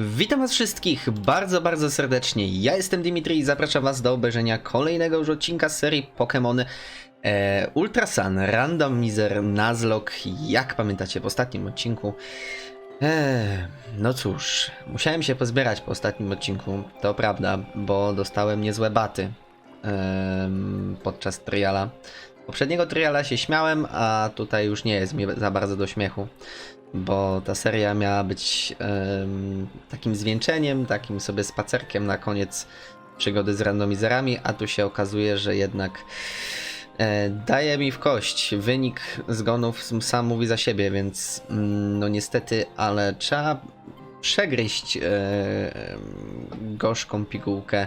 Witam was wszystkich bardzo, bardzo serdecznie. Ja jestem Dimitri i zapraszam was do obejrzenia kolejnego już odcinka serii Pokémon e, Ultrasun Randomizer Nuzlocke. Jak pamiętacie w ostatnim odcinku, e, no cóż, musiałem się pozbierać po ostatnim odcinku, to prawda, bo dostałem niezłe baty em, podczas triala. Poprzedniego triala się śmiałem, a tutaj już nie jest mi za bardzo do śmiechu bo ta seria miała być em, takim zwieńczeniem, takim sobie spacerkiem na koniec przygody z randomizerami, a tu się okazuje, że jednak e, daje mi w kość. Wynik zgonów sam mówi za siebie, więc mm, no niestety, ale trzeba przegryźć e, gorzką pigułkę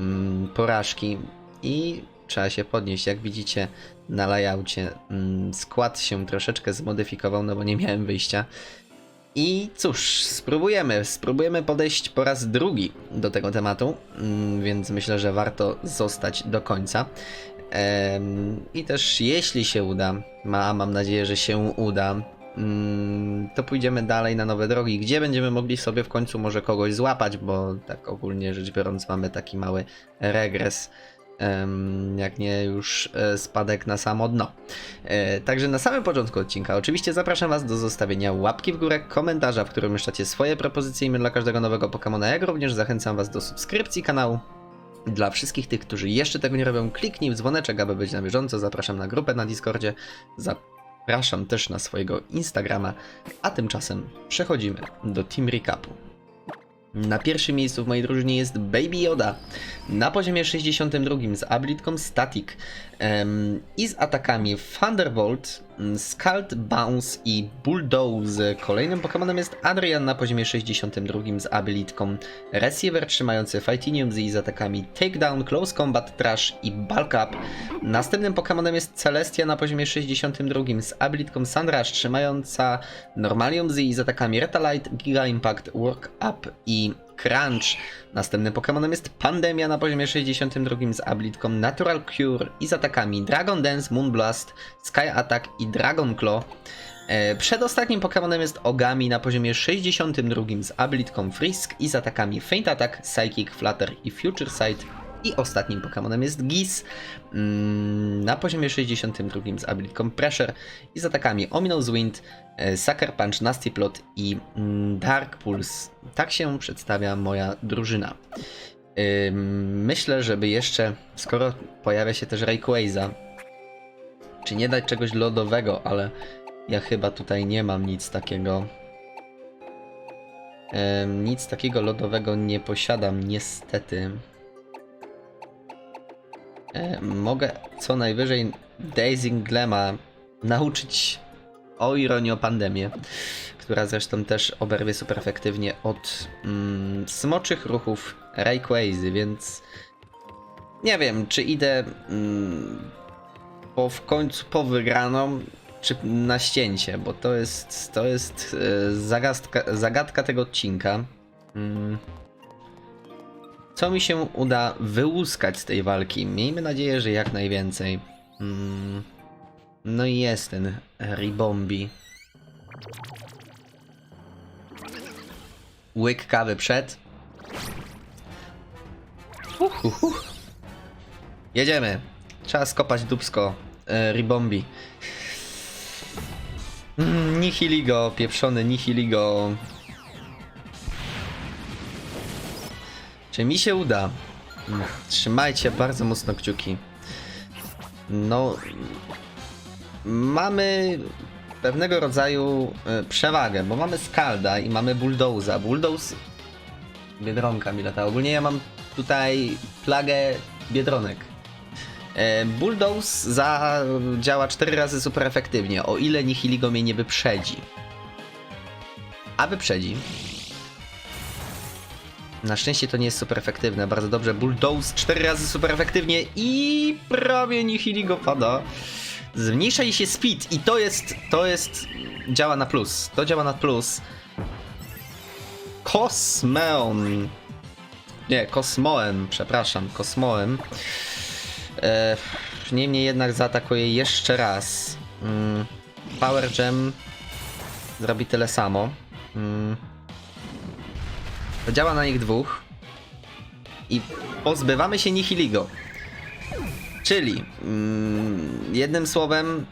mm, porażki i trzeba się podnieść. Jak widzicie na layoutie mm, skład się troszeczkę zmodyfikował, no bo nie miałem wyjścia. I cóż, spróbujemy, spróbujemy podejść po raz drugi do tego tematu, mm, więc myślę, że warto zostać do końca. I też jeśli się uda, ma, mam nadzieję, że się uda, mm, to pójdziemy dalej na nowe drogi, gdzie będziemy mogli sobie w końcu może kogoś złapać, bo tak ogólnie rzecz biorąc mamy taki mały regres jak nie już e, spadek na samo dno. E, Także na samym początku odcinka oczywiście zapraszam Was do zostawienia łapki w górę, komentarza, w którym umieszczacie swoje propozycje imion dla każdego nowego Pokemona, jak również zachęcam Was do subskrypcji kanału. Dla wszystkich tych, którzy jeszcze tego nie robią, kliknij w dzwoneczek, aby być na bieżąco. Zapraszam na grupę na Discordzie. Zapraszam też na swojego Instagrama. A tymczasem przechodzimy do Team Recapu. Na pierwszym miejscu w mojej drużynie jest Baby Yoda. Na poziomie 62 z abilitką Static. Em, i z atakami Thunderbolt, Scald Bounce i Bulldoze. Kolejnym Pokémonem jest Adrian na poziomie 62 z abilitką Receiver trzymający Fightinium z atakami Takedown, Close Combat, Trash i Bulk Up. Następnym Pokémonem jest Celestia na poziomie 62 z abilitką Sunrush trzymająca Normalium Z z atakami Retalite, Giga Impact, Work Up i Crunch. Następnym Pokémonem jest Pandemia na poziomie 62 z abilitką Natural Cure i z atakami Dragon Dance, Moonblast, Sky Attack i Dragon Claw. E, Przedostatnim Pokémonem jest Ogami na poziomie 62 z abilitką Frisk i z atakami Faint Attack, Psychic, Flutter i Future Sight. I ostatnim Pokémonem jest Giz mm, na poziomie 62 z abilitką Pressure i z atakami Ominous Wind, e, Sucker Punch, Nasty Plot i mm, Dark Pulse. Tak się przedstawia moja drużyna. Myślę, żeby jeszcze, skoro pojawia się też Rayquaza, czy nie dać czegoś lodowego, ale ja chyba tutaj nie mam nic takiego. Nic takiego lodowego nie posiadam, niestety. E, mogę co najwyżej Daisy Glema nauczyć o ironii o pandemię, która zresztą też oberwie super efektywnie od mm, smoczych ruchów Rayquazy, więc nie wiem, czy idę mm, po w końcu po wygraną, czy na ścięcie, bo to jest to jest e, zagadka, zagadka tego odcinka. Mm. Co mi się uda wyłuskać z tej walki? Miejmy nadzieję, że jak najwięcej. Mm. No i jest ten Ribombi. Łyk kawy przed. Uhuhu. Jedziemy. Trzeba skopać dubsko e, Ribombi. Mm, Nihiligo, pieprzony Nihiligo. Czy mi się uda? Mm, Trzymajcie bardzo mocno kciuki. No. Mamy pewnego rodzaju e, przewagę, bo mamy Skalda i mamy Bulldoza. Bulldoze. Biedronka mi lata. Ogólnie ja mam tutaj plagę biedronek. E, Bulldoze za, działa 4 razy super efektywnie, o ile Nihiligo mnie nie wyprzedzi. A wyprzedzi. Na szczęście to nie jest super efektywne, bardzo dobrze. Bulldoze 4 razy super efektywnie i prawie Nihiligo pada. Zmniejsza jej się speed i to jest, to jest, działa na plus. To działa na plus. Kosmeon. Nie, Kosmoem, przepraszam, Kosmoem. E, niemniej jednak zaatakuje jeszcze raz. Mm, Power Gem zrobi tyle samo. To działa na nich dwóch. I pozbywamy się Nihiligo. Czyli, mm, jednym słowem,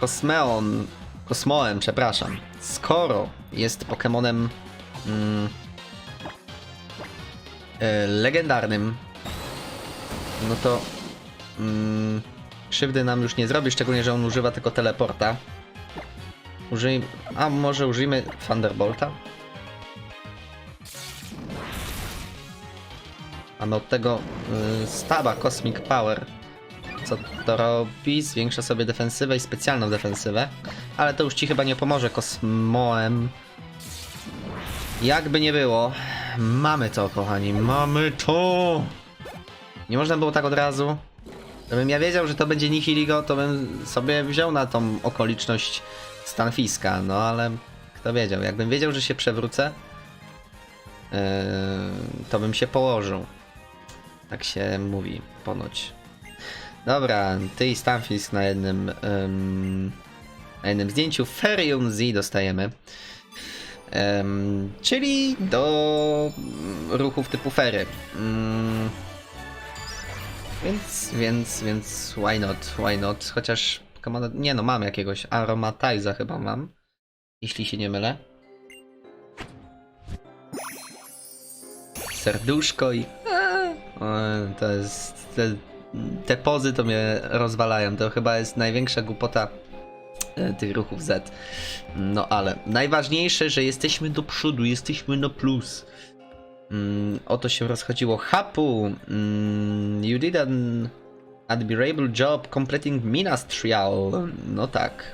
Kosmeon, Kosmoem, przepraszam, skoro jest Pokemonem mm, e, legendarnym, no to mm, krzywdy nam już nie zrobi, szczególnie, że on używa tylko teleporta. Użyj... A może użyjmy Thunderbolta? Mamy od tego y, staba Cosmic Power. Co to robi? Zwiększa sobie defensywę i specjalną defensywę. Ale to już ci chyba nie pomoże Kosmoem. Jakby nie było. Mamy to, kochani. Mamy to! Nie można było tak od razu. Gdybym ja wiedział, że to będzie Nihiligo, to bym sobie wziął na tą okoliczność Stanfiska. No ale kto wiedział? Jakbym wiedział, że się przewrócę, yy, to bym się położył. Tak się mówi, ponoć. Dobra, ty i Stanfisk na jednym ym, na jednym zdjęciu. Ferium Z dostajemy. Ym, czyli do ruchów typu fery. Ym, więc, więc, więc why not, why not? Chociaż, nie no, mam jakiegoś Aromatiza chyba mam. Jeśli się nie mylę. Serduszko i... To jest... Te, te pozy to mnie rozwalają. To chyba jest największa głupota e, tych ruchów Z. No ale najważniejsze, że jesteśmy do przodu, jesteśmy na plus. Mm, o to się rozchodziło. Hapu, mm, you did an admirable job completing Minas Trial. No tak.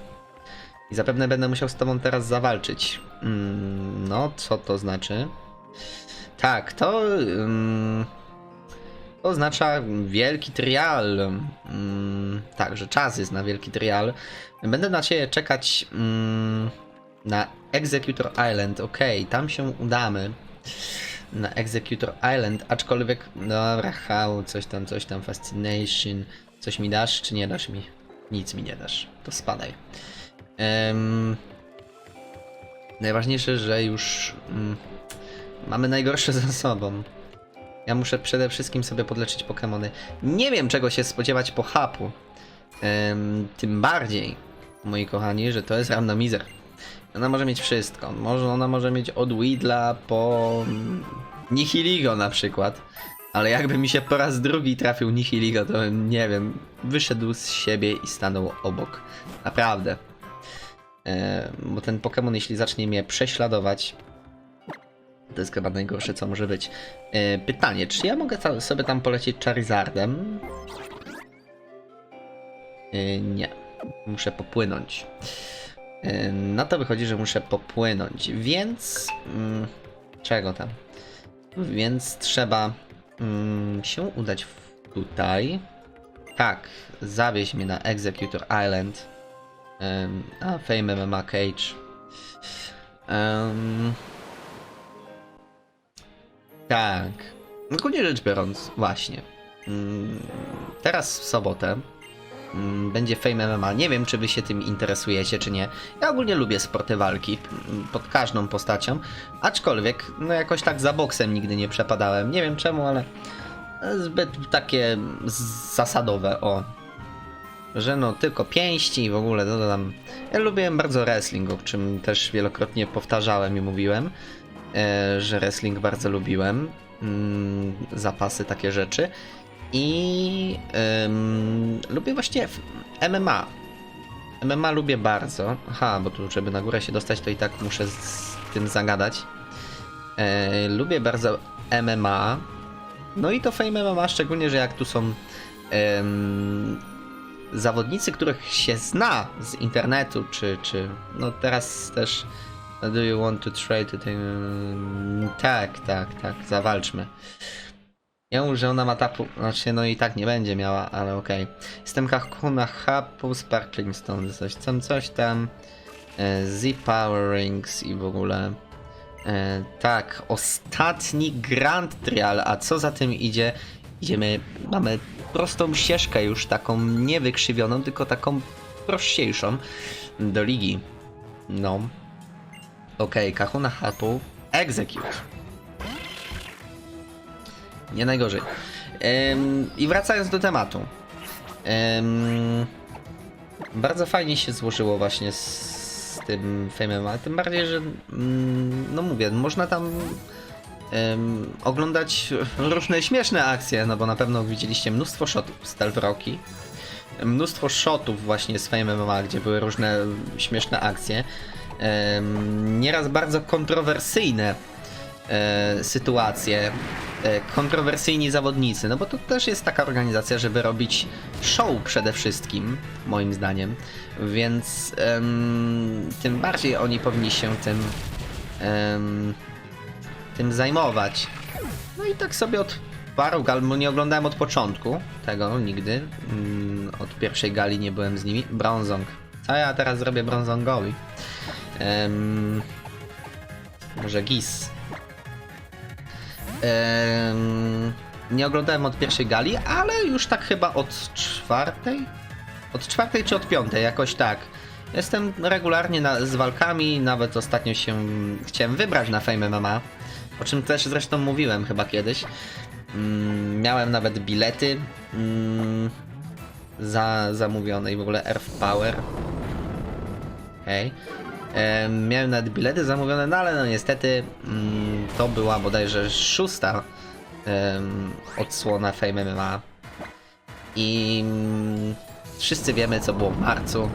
I zapewne będę musiał z tobą teraz zawalczyć. Mm, no, co to znaczy? Tak, to mm, oznacza wielki trial. Mm, tak, że czas jest na wielki trial. Będę na ciebie czekać mm, na Executor Island. Okej, tam się udamy. Na Executor Island, aczkolwiek, dobra, how, coś tam, coś tam, Fascination. Coś mi dasz, czy nie dasz mi? Nic mi nie dasz. To spadaj. Em, najważniejsze, że już mm, mamy najgorsze za sobą. Ja muszę przede wszystkim sobie podleczyć Pokémony. Nie wiem czego się spodziewać po hapu. Em, tym bardziej, moi kochani, że to jest randomizer. Ona może mieć wszystko. Może, ona może mieć od Weedla po mm, Nihiligo na przykład. Ale jakby mi się po raz drugi trafił Nihiligo, to nie wiem, wyszedł z siebie i stanął obok. Naprawdę. E, bo ten Pokémon, jeśli zacznie mnie prześladować, to jest chyba najgorsze, co może być. E, pytanie, czy ja mogę sobie tam polecieć Charizardem? E, nie. Muszę popłynąć. E, na to wychodzi, że muszę popłynąć, więc... Mm, czego tam? Więc trzeba mm, się udać tutaj. Tak, zawieź mnie na Executor Island. Em, a, Fame MMA Cage. Em, tak. Ogólnie rzecz biorąc, właśnie. Mm, Teraz w sobotę mm, będzie Fame MMA. Nie wiem, czy wy się tym interesujecie, czy nie. Ja ogólnie lubię sporty walki mm, pod każdą postacią. Aczkolwiek, no jakoś tak za boksem nigdy nie przepadałem. Nie wiem czemu, ale zbyt takie zasadowe, o. Że no tylko pięści i w ogóle to tam. Ja lubiłem bardzo wrestling, o czym też wielokrotnie powtarzałem i mówiłem że wrestling bardzo lubiłem. Mm, zapasy, takie rzeczy. I em, lubię właśnie MMA. MMA lubię bardzo. Aha, bo tu, żeby na górę się dostać, to i tak muszę z, tym zagadać. E, lubię bardzo MMA. No i to Fame MMA, szczególnie, że jak tu są em, zawodnicy, których się zna z internetu, czy, czy no teraz też do you want to trade to the... Tak, tak, tak, zawalczmy. Ja mówię, że ona ma tapu, znaczy no i tak nie będzie miała, ale okej. Jestem Hakuna Hapu, Sparkling Stone, coś tam, coś tam. E, Z Power Rings i w ogóle. E, tak, ostatni Grand Trial, a co za tym idzie? Idziemy, mamy prostą ścieżkę już, taką nie wykrzywioną, tylko taką prościejszą do ligi. No. Okej, Kahuna Hapu, Execute. Nie najgorzej. Em, I wracając do tematu. Em, bardzo fajnie się złożyło właśnie z tym Fame'em, a tym bardziej, że mm, no mówię, można tam em, oglądać różne śmieszne akcje, no bo na pewno widzieliście mnóstwo shotów z Delvroki, mnóstwo shotów właśnie z Fame gdzie były różne śmieszne akcje, nieraz bardzo kontrowersyjne e, sytuacje, e, kontrowersyjni zawodnicy, no bo to też jest taka organizacja, żeby robić show przede wszystkim, moim zdaniem, więc tym bardziej oni powinni się tym tym zajmować. No i tak sobie od paru gal, bo nie oglądałem od początku tego nigdy, mm, od pierwszej gali nie byłem z nimi, Bronzong. Co ja teraz zrobię Bronzongowi? Em, może Gis. Nie oglądałem od pierwszej gali, ale już tak chyba od czwartej? Od czwartej czy od piątej, jakoś tak. Jestem regularnie na, z walkami, nawet ostatnio się chciałem wybrać na Fame MMA, o czym też zresztą mówiłem chyba kiedyś. Mm, miałem nawet bilety mm, za zamówione i w ogóle Earth Power. Hej. Em, miałem nawet bilety zamówione, no ale no niestety mm, to była bodajże szósta odsłona Fame MMA. I mm, wszyscy wiemy co było w marcu.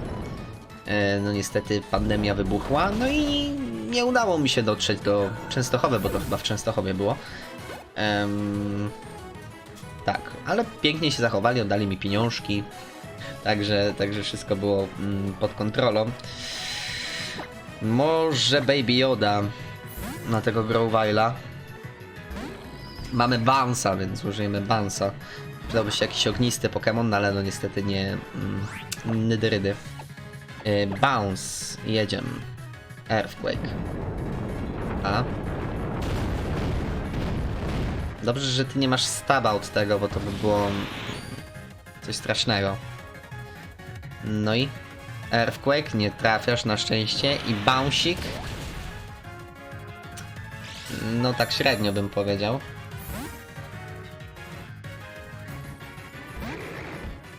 E, no niestety pandemia wybuchła, no i nie udało mi się dotrzeć do Częstochowy, bo to chyba w Częstochowie było. Tak, ale pięknie się zachowali, oddali mi pieniążki, także, także wszystko było mm, pod kontrolą. Może Baby Yoda na tego Growila. Mamy Bounce'a, więc użyjemy Bounce'a. Przydałby się jakiś ognisty Pokémon, no ale no niestety nie mm, Nydrydy. Y, Bounce, jedziemy. Earthquake. A? Dobrze, że ty nie masz staba od tego, bo to by było coś strasznego. No i Earthquake, nie trafiasz na szczęście i Bouncik. No tak średnio bym powiedział.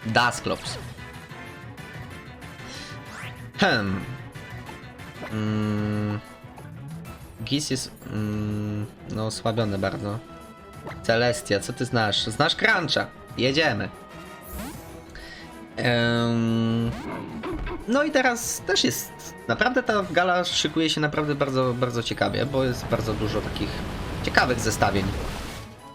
Dusclops. Hmm. Mm. Gis jest mm, no osłabiony bardzo. Celestia, co ty znasz? Znasz Cruncha. Jedziemy. No i teraz też jest. Naprawdę ta gala szykuje się naprawdę bardzo, bardzo ciekawie, bo jest bardzo dużo takich ciekawych zestawień.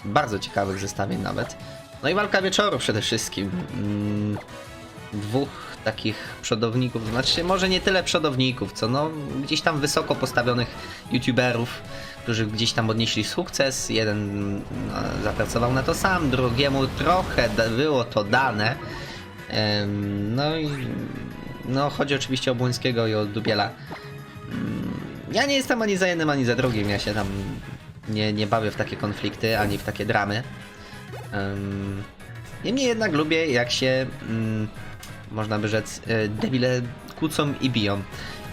Bardzo ciekawych zestawień nawet. No i walka wieczoru przede wszystkim. Mm, dwóch takich przodowników, znaczy może nie tyle przodowników, co no gdzieś tam wysoko postawionych youtuberów, którzy gdzieś tam odnieśli sukces. Jeden no, zapracował na to sam, drugiemu trochę było to dane. No i no chodzi oczywiście o Błońskiego i o Dubiela. Mm, Ja nie jestem ani za jednym, ani za drugim. Ja się tam nie, nie bawię w takie konflikty, ani w takie dramy. Em, Niemniej jednak lubię, jak się, mm, można by rzec, e, debile kłócą i biją.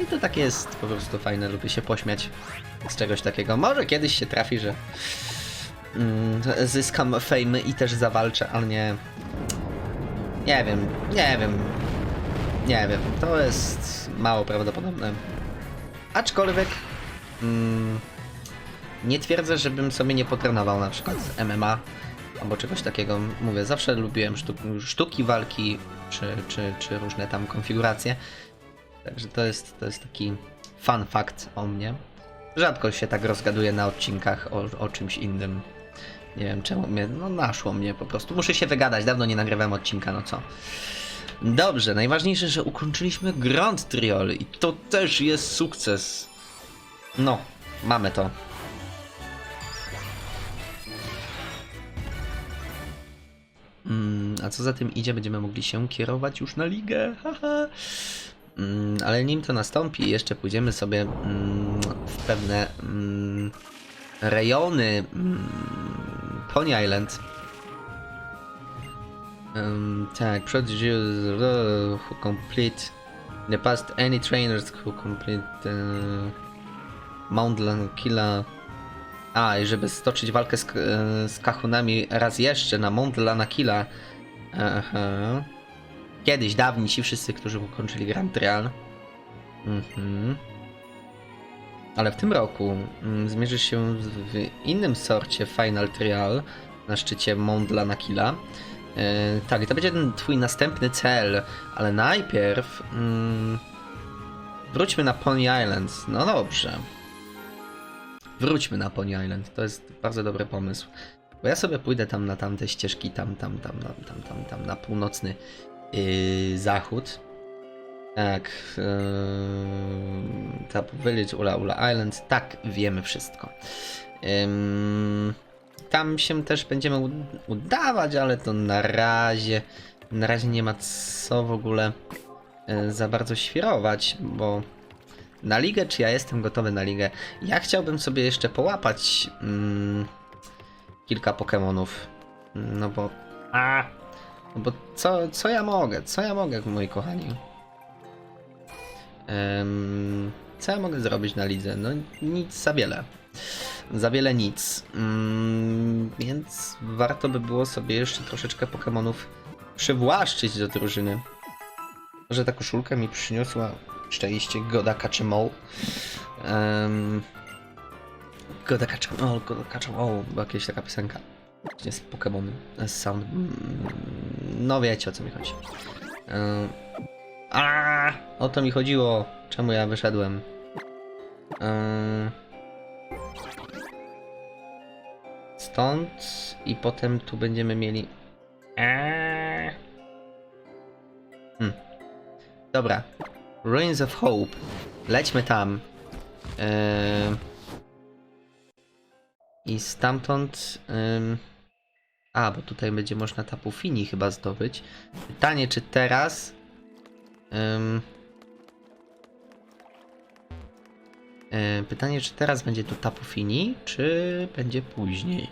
I to tak jest po prostu fajne, lubię się pośmiać z czegoś takiego. Może kiedyś się trafi, że mm, zyskam fame i też zawalczę, ale nie... Nie wiem, nie wiem. Nie wiem, to jest mało prawdopodobne. Aczkolwiek mm, nie twierdzę, żebym sobie nie potrenował na przykład MMA albo czegoś takiego. Mówię, zawsze lubiłem sztuk, sztuki walki czy, czy, czy różne tam konfiguracje. Także to jest, to jest taki fun fact o mnie. Rzadko się tak rozgaduję na odcinkach o, o czymś innym. Nie wiem czemu mnie, no naszło mnie po prostu. Muszę się wygadać, dawno nie nagrywałem odcinka, no co. Dobrze, najważniejsze, że ukończyliśmy Grand Triol i to też jest sukces. No, mamy to. Mm, a co za tym idzie, będziemy mogli się kierować już na ligę. Haha. Mm, ale nim to nastąpi, jeszcze pójdziemy sobie mm, w pewne mm, rejony mm, Pony Island. Um, tak, prodigy uh, who complete the past any trainers who complete uh, Mountland Killa A, i żeby stoczyć walkę z, e, z Kahunami raz jeszcze na Mont Lanakila. Aha. Kiedyś, dawniej, ci wszyscy, którzy ukończyli Grand Trial. Mhm. Ale w tym roku mm, zmierzysz się w innym sorcie Final Trial na szczycie Mont Lanakila. E, tak, i to będzie ten twój następny cel, ale najpierw mm, wróćmy na Pony Island. No dobrze. Wróćmy na Pony Island. To jest bardzo dobry pomysł. Bo ja sobie pójdę tam na tamte ścieżki, tam, tam, tam, tam, tam, tam, tam na północny yy, zachód. Tak. Yy, Tapu Village, Ula Ula Island. Tak, wiemy wszystko. Ym, tam się też będziemy ud- udawać, ale to na razie. Na razie nie ma co w ogóle yy, za bardzo świrować, bo na ligę, czy ja jestem gotowy na ligę? Ja chciałbym sobie jeszcze połapać mm, kilka Pokémonów. No bo. A! No bo co, co ja mogę? Co ja mogę, moi kochani? Em, co ja mogę zrobić na lidze? No nic za wiele. Za wiele nic. Mm, więc warto by było sobie jeszcze troszeczkę Pokémonów przywłaszczyć do drużyny. Że ta koszulka mi przyniosła szczęście Goda Kaczymą. Um, Goda Kaczymą, Goda Kaczymą, była jakaś taka piosenka. Jest Pokémon z Sound. mm, No wiecie o co mi chodzi. Um, a, o to mi chodziło. Czemu ja wyszedłem? Um, stąd i potem tu będziemy mieli. Eee. Hmm. Dobra. Ruins of Hope. Lećmy tam. Eee, I stamtąd. a, bo tutaj będzie można tapu Fini chyba zdobyć. Pytanie, czy teraz. E, pytanie, czy teraz będzie tu tapu Fini, czy będzie później?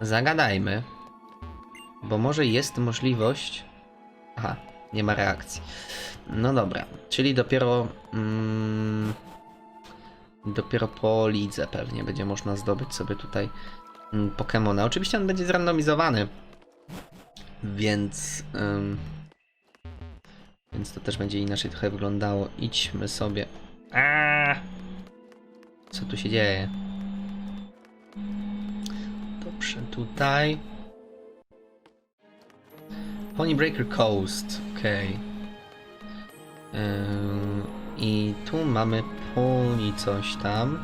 Zagadajmy. Bo może jest możliwość. Aha, nie ma reakcji. No dobra, czyli dopiero. Mm, dopiero po lidze pewnie będzie można zdobyć sobie tutaj mm. Oczywiście on będzie zrandomizowany. Więc. Więc to też będzie inaczej trochę wyglądało. Idźmy sobie. Aaaa! Co tu się dzieje? Dobrze, tutaj. Pony Breaker Coast, okej. Yy, I tu mamy poni coś tam.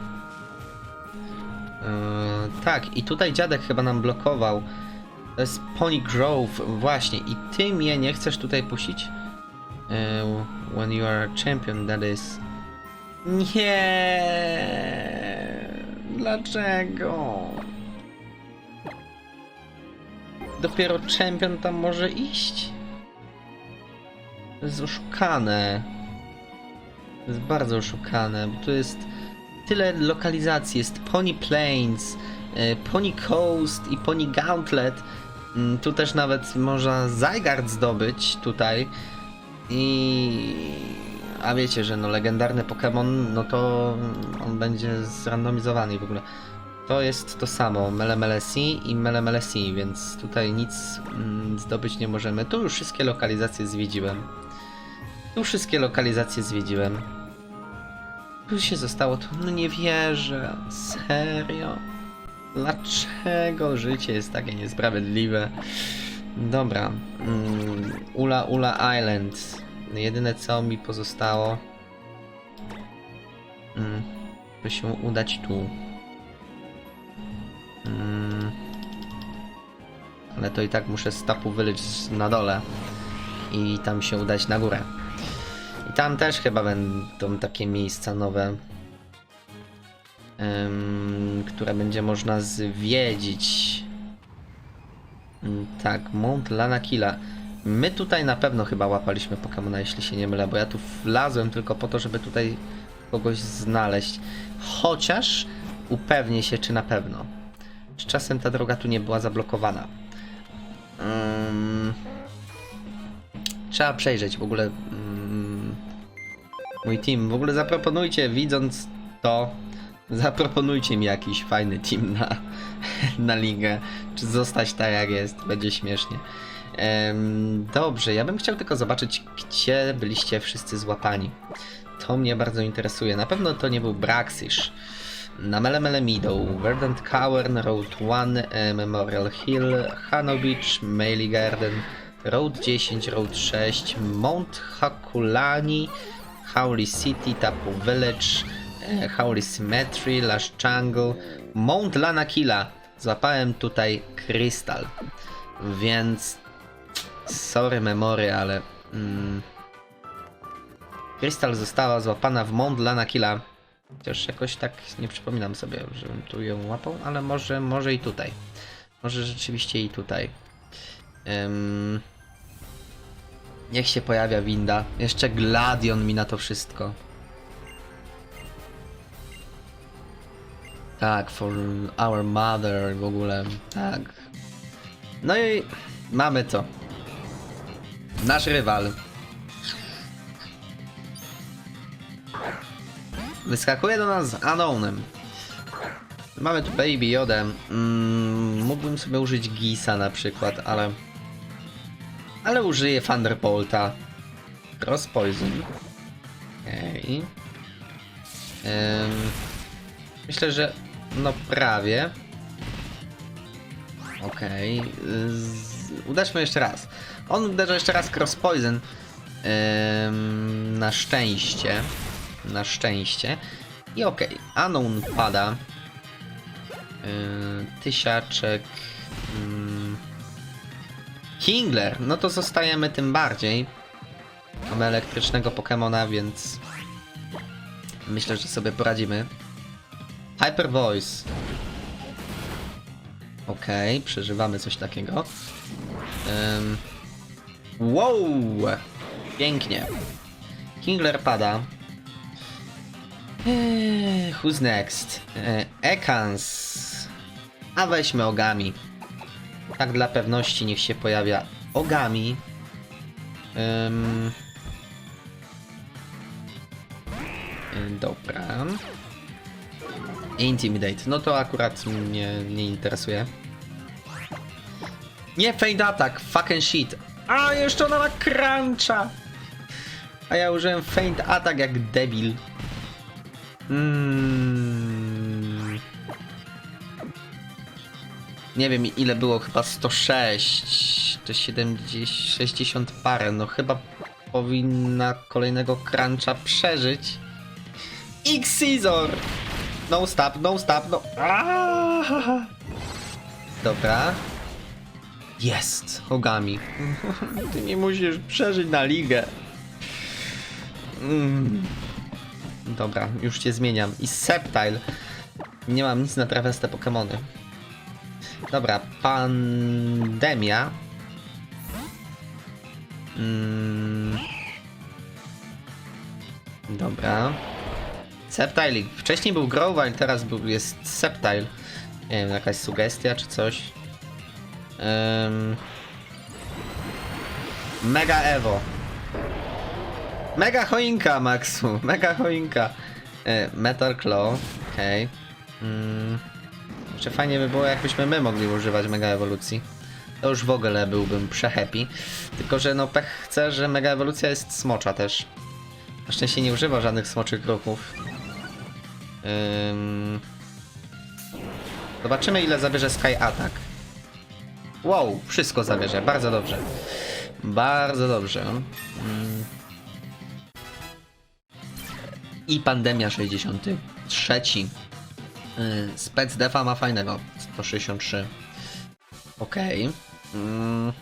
Yy, tak, i tutaj dziadek chyba nam blokował. To jest Pony Grove, właśnie. I ty mnie nie chcesz tutaj puścić? Yy, when you are a champion, that is. Nie. Dlaczego? Dopiero champion tam może iść? To jest oszukane. To jest bardzo oszukane, bo tu jest tyle lokalizacji. Jest Pony Plains, y, Pony Coast i Pony Gauntlet. Mm, Tu też nawet można Zygarde zdobyć tutaj. I... A wiecie, że no legendarny Pokémon, no to on będzie zrandomizowany i w ogóle. To jest to samo, Melemelesi i Melemelesi, więc tutaj nic mm, zdobyć nie możemy. Tu już wszystkie lokalizacje zwiedziłem. Tu wszystkie lokalizacje zwiedziłem. Tu się zostało to. No nie wierzę. Serio? Dlaczego życie jest takie niesprawiedliwe? Dobra. Mm, Ula Ula Island. Jedyne co mi pozostało. Mm, by się udać tu. Mm, ale to i tak muszę z tapu Village na dole. I tam się udać na górę. I tam też chyba będą takie miejsca nowe, które będzie można zwiedzić. Mm, Tak, Mount Lanakila. My tutaj na pewno chyba łapaliśmy Pokemona, jeśli się nie mylę, bo ja tu wlazłem tylko po to, żeby tutaj kogoś znaleźć. Chociaż upewnię się, czy na pewno. Czy czasem ta droga tu nie była zablokowana. Ym, Trzeba przejrzeć w ogóle mm, mój team. W ogóle zaproponujcie, widząc to, Zaproponujcie mi jakiś fajny team na, na ligę. Czy zostać tak jak jest, będzie śmiesznie. Em, dobrze, ja bym chciał tylko zobaczyć, gdzie byliście wszyscy złapani. To mnie bardzo interesuje. Na pewno to nie był Braxish. Na Melemele Meadow, Verdant Cavern, Road 1, e, Memorial Hill, Hano Beach, Garden, Road 10, Road 6, Mount Hakulani, Howley City, Tapu Village, e, Symmetry, Lash Jungle, Mount Lanakila. Złapałem tutaj krystal, więc sorry memory, ale mm, krystal została złapana w Mount Lanakila. Chociaż jakoś tak nie przypominam sobie, żebym tu ją łapał, ale może, może i tutaj. Może rzeczywiście i tutaj. Ym... Niech się pojawia winda. Jeszcze Gladion mi na to wszystko. Tak, for our mother w ogóle. Tak. No i mamy to. Nasz rywal. Wyskakuje do nas z Anonem. Mamy tu Baby Yodę. Mm, mógłbym sobie użyć Gisa na przykład, ale... Ale użyję Thunderbolta. Cross Poison. Okej. Ym, myślę, że... No prawie. Okej. Z- Uderzmy jeszcze raz. On uderza jeszcze raz Cross Poison. Ym, na szczęście. Na szczęście. I okej. Anon pada. Yy, tysiaczek. Mm. Kingler, no to zostajemy tym bardziej. Mamy elektrycznego Pokemona, więc myślę, że sobie poradzimy. Hyper Voice. Okej, przeżywamy coś takiego. Ym. Wow! Pięknie. Kingler pada. Eee, who's next? Eee, Ekans. A weźmy Ogami. Tak dla pewności niech się pojawia Ogami. Ym... Yy, Dobra. Intimidate. No to akurat mnie nie interesuje. Nie fade attack, fucking shit. A jeszcze ona ma cruncha. A ja użyłem feint attack jak debil. Mm. Nie wiem ile było, chyba 106 czy 70, 60 parę. No chyba powinna kolejnego cruncha przeżyć. X-Scissor! No stop, no stop, no. Dobra. Jest, Ogami. Ty nie musisz przeżyć na ligę. Mm. Dobra, już cię zmieniam. I Sceptile. Nie mam nic na traweste Pokemony. Dobra, pandemia. Mm. Dobra. Sceptile. Wcześniej był Grovyle, teraz był, jest Sceptile. Nie wiem, jakaś sugestia czy coś. Ym. Mega Evo. Mega choinka, Maxu. Mega choinka. E, Metal Claw. Okej. Mm. Jeszcze fajnie by było, jakbyśmy my mogli używać Mega Ewolucji. To już w ogóle byłbym przehappy. Tylko, że no pech chce, że Mega Ewolucja jest smocza też. Na szczęście nie używa żadnych smoczych ruchów. Ym... Zobaczymy ile zabierze Sky Attack. Wow, wszystko zabierze, bardzo dobrze. Bardzo dobrze. Mm. I Pandemia 63. Yy, Spec Defa ma fajnego. 163. Okej. Mm.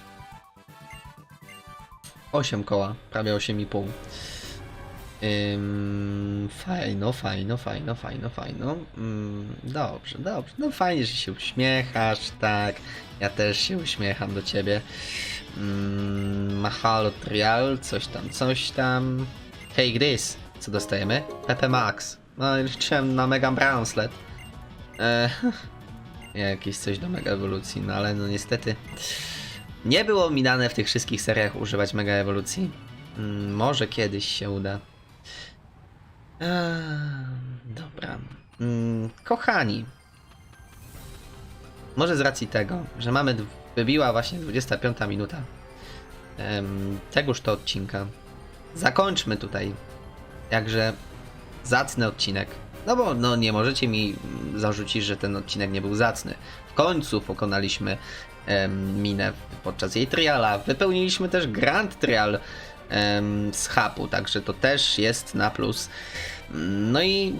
8 koła, prawie 8,5. Ym, fajno, fajno, fajno, fajno, fajno. Ym, dobrze, dobrze. No fajnie, że się uśmiechasz, tak. Ja też się uśmiecham do ciebie. Ym, Mahalo Trial, coś tam, coś tam. Take this. Co dostajemy? Pepe Max. No, liczyłem na Mega Branslet. E, jakieś coś do Mega Ewolucji, no ale no niestety. Nie było mi dane w tych wszystkich seriach używać Mega Ewolucji. Mm, może kiedyś się uda. Eee, dobra. Mm, kochani, może z racji tego, że mamy, wybiła właśnie 25 minuta tegoż to odcinka, zakończmy tutaj jakże zacny odcinek. No bo no, nie możecie mi zarzucić, że ten odcinek nie był zacny. W końcu pokonaliśmy em, minę podczas jej triala. Wypełniliśmy też Grand Trial z hapu, także to też jest na plus. No i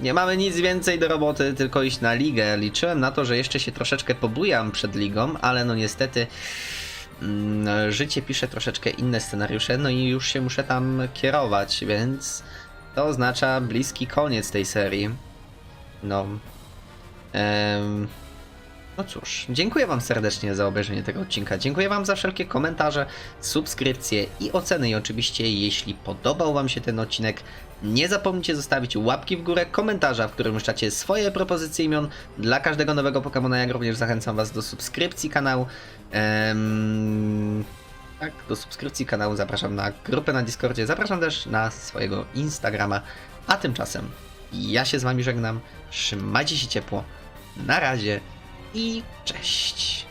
nie mamy nic więcej do roboty, tylko iść na ligę. Liczyłem na to, że jeszcze się troszeczkę pobujam przed ligą, ale no niestety mm, życie pisze troszeczkę inne scenariusze, no i już się muszę tam kierować, więc to oznacza bliski koniec tej serii. No. Em, no cóż, dziękuję Wam serdecznie za obejrzenie tego odcinka. Dziękuję Wam za wszelkie komentarze, subskrypcje i oceny. I oczywiście, jeśli podobał Wam się ten odcinek, nie zapomnijcie zostawić łapki w górę, komentarza, w którym umieszczacie swoje propozycje imion dla każdego nowego Pokemona. Jak również zachęcam Was do subskrypcji kanału. Em, tak, do subskrypcji kanału zapraszam na grupę na Discordzie, zapraszam też na swojego Instagrama. A tymczasem ja się z Wami żegnam. Trzymajcie się ciepło. Na razie i cześć.